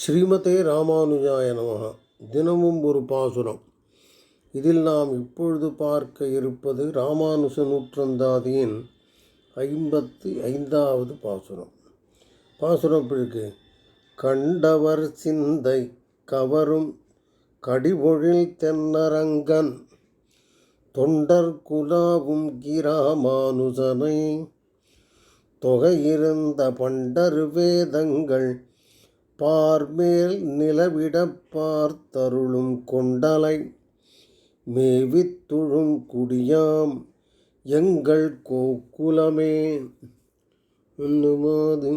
ஸ்ரீமதே ராமானுஜாய நமக. தினமும் ஒரு பாசுரம். இதில் நாம் இப்பொழுது பார்க்க இருப்பது ராமானுஜ நூற்றந்தாதியின் ஐம்பத்தி ஐந்தாவது பாசுரம். பாசுரம் இருக்கு கண்டவர் சிந்தை கவரும் கடிபொழில் தென்னரங்கன் தொண்டர் குலாவும் கிராமானுசனை தொகையிருந்த பண்டர் வேதங்கள் பார்மேல் நிலவிடப் பார்த்தருளும் கொண்டலை மேவித்துழும் குடியாம் எங்கள் கோக்குலமே என்னுமாது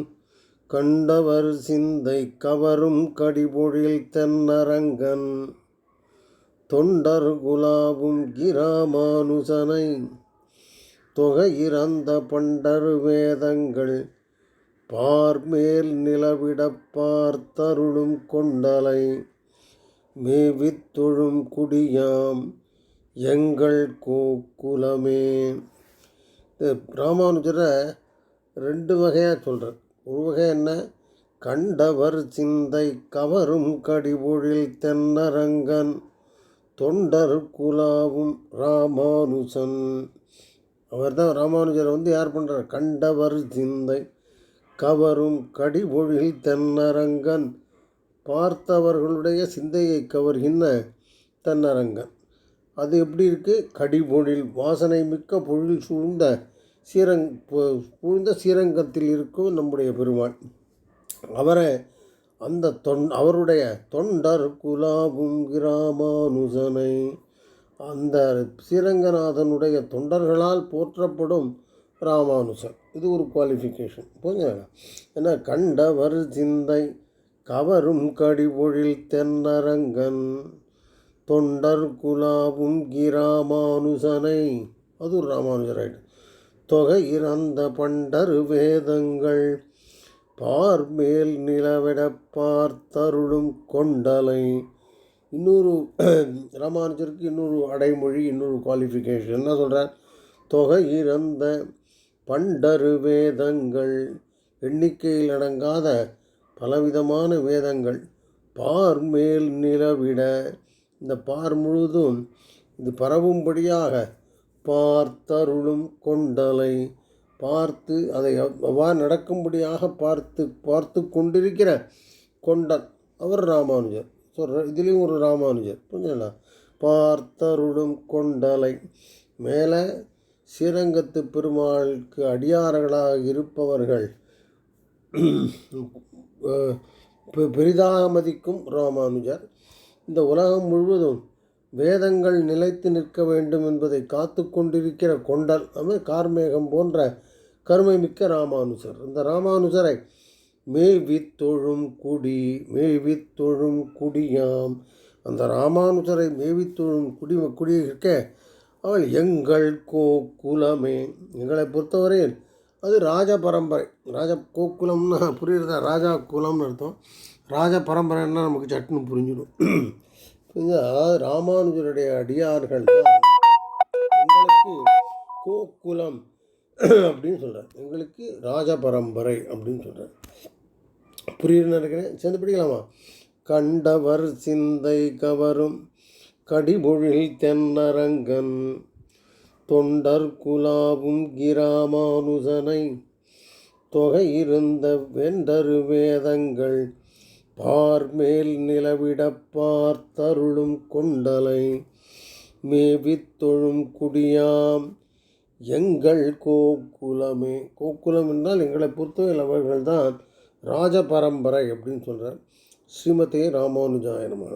கண்டவர் சிந்தை கவரும் கடிபொழில் தென்னரங்கன் தொண்டர் குலாவும் கிராமானுசனை தொகையிறந்த பண்டர் வேதங்கள் பார்மேல் நிலவிடப் பார்த்தருளும் கொண்டலை மேவித்தொழும் குடியாம் எங்கள் கோக்குலமே. இந்த ராமானுஜரை ரெண்டு வகையாக சொல்கிறார் ஒரு வகை என்ன? கண்டவர் சிந்தை கவரும் கடிபொழில் தென்னரங்கன் தொண்டர் குலாவும் ராமானுஜன் அவர் தான் ராமானுஜரை வந்து யார் பண்ணுறார் கண்டவர் சிந்தை. கவரும் கடிபொழில் தென்னரங்கன். பார்த்தவர்களுடைய சிந்தையை கவர்கின்ற தென்னரங்கன். அது எப்படி இருக்குது கடிபொழில் வாசனை மிக்க பொழில் சூழ்ந்த ஸ்ரீரங் சூழ்ந்த ஸ்ரீரங்கத்தில் இருக்கும் நம்முடைய பெருமான். அவரை அந்த தொன் அவருடைய தொண்டர் குலாபும் கிராமானுசனை. அந்த ஸ்ரீரங்கநாதனுடைய தொண்டர்களால் போற்றப்படும் ராமானுசர் இது ஒரு குவாலிஃபிகேஷன் புரிஞ்சுங்க ஏன்னா கண்டவர் சிந்தை கவரும் கடிபொழில் தென்னரங்கன் தொண்டர் குலாவும் கிராமானுசனை. அது ஒரு ராமானுஜர் ஆயிட்டு. தொகை இறந்த பண்டர் வேதங்கள் பார்மேல் நிலவிட பார்த்தருளும் கொண்டலை. இன்னொரு ராமானுஜருக்கு இன்னொரு அடைமொழி இன்னொரு குவாலிஃபிகேஷன் என்ன சொல்கிறார் தொகை இறந்த பண்டரு வேதங்கள். எண்ணிக்கையில் அடங்காத பலவிதமான வேதங்கள். பார் மேல் நிலவிட. இந்த பார் முழுதும் இது பரவும்படியாக பார்த்தருளும் கொண்டலை. பார்த்து அதை அவ்வாறு நடக்கும்படியாக பார்த்து பார்த்து கொண்டிருக்கிற கொண்டன் அவர் ராமானுஜர். சொல்கிற இதுலேயும் ஒரு ராமானுஜர். புரிஞ்சுங்களா பார்த்தருளும் கொண்டலை. மேலே ஸ்ரீரங்கத்து பெருமாளுக்கு அடியார்களாக இருப்பவர்கள் பெரிதாக மதிக்கும் ராமானுஜர் இந்த உலகம் முழுவதும் வேதங்கள் நிலைத்து நிற்க வேண்டும் என்பதை காத்து கொண்டிருக்கிற கொண்டல் அமை கார்மேகம் போன்ற கருமை மிக்க ராமானுஜர். இந்த ராமானுஜரை மேவித்தொழும் குடி மேவித்தொழும் குடியாம். அந்த ராமானுஜரை மேவித்தொழும் குடி குடி இருக்க அவள் எங்கள் கோகுலமே. எங்களை பொறுத்தவரையில் அது ராஜ பரம்பரை. ராஜ கோகுலம்னா புரியுறதா? ராஜா குலம்னு அர்த்தம். ராஜ பரம்பரைன்னா நமக்கு சட்டுன்னு புரிஞ்சிடும். அதாவது ராமானுஜருடைய அடியார்கள் எங்களுக்கு கோகுலம் அப்படின்னு சொல்கிறார் எங்களுக்கு ராஜ பரம்பரை அப்படின்னு சொல்கிறார் புரியுதுன்னு நினைக்கிறேன். சேர்ந்து படிக்கலாமா? கண்டவர் சிந்தை கவரும் கடிபொழில் தென்னரங்கன் தொண்டர் குலாவும் கிராமானுசனை தொகை இருந்த வெண்டரு வேதங்கள் பார்மேல் நிலவிடப் பார்த்தருளும் கொண்டலை மேவித்தொழும் குடியாம் எங்கள் கோகுலமே. கோகுலம் என்றால் எங்களை பொறுத்தவரை அவர்கள்தான் ராஜ பரம்பரை அப்படின்னு சொல்கிறார் ஸ்ரீமதே ராமானுஜாயனமாக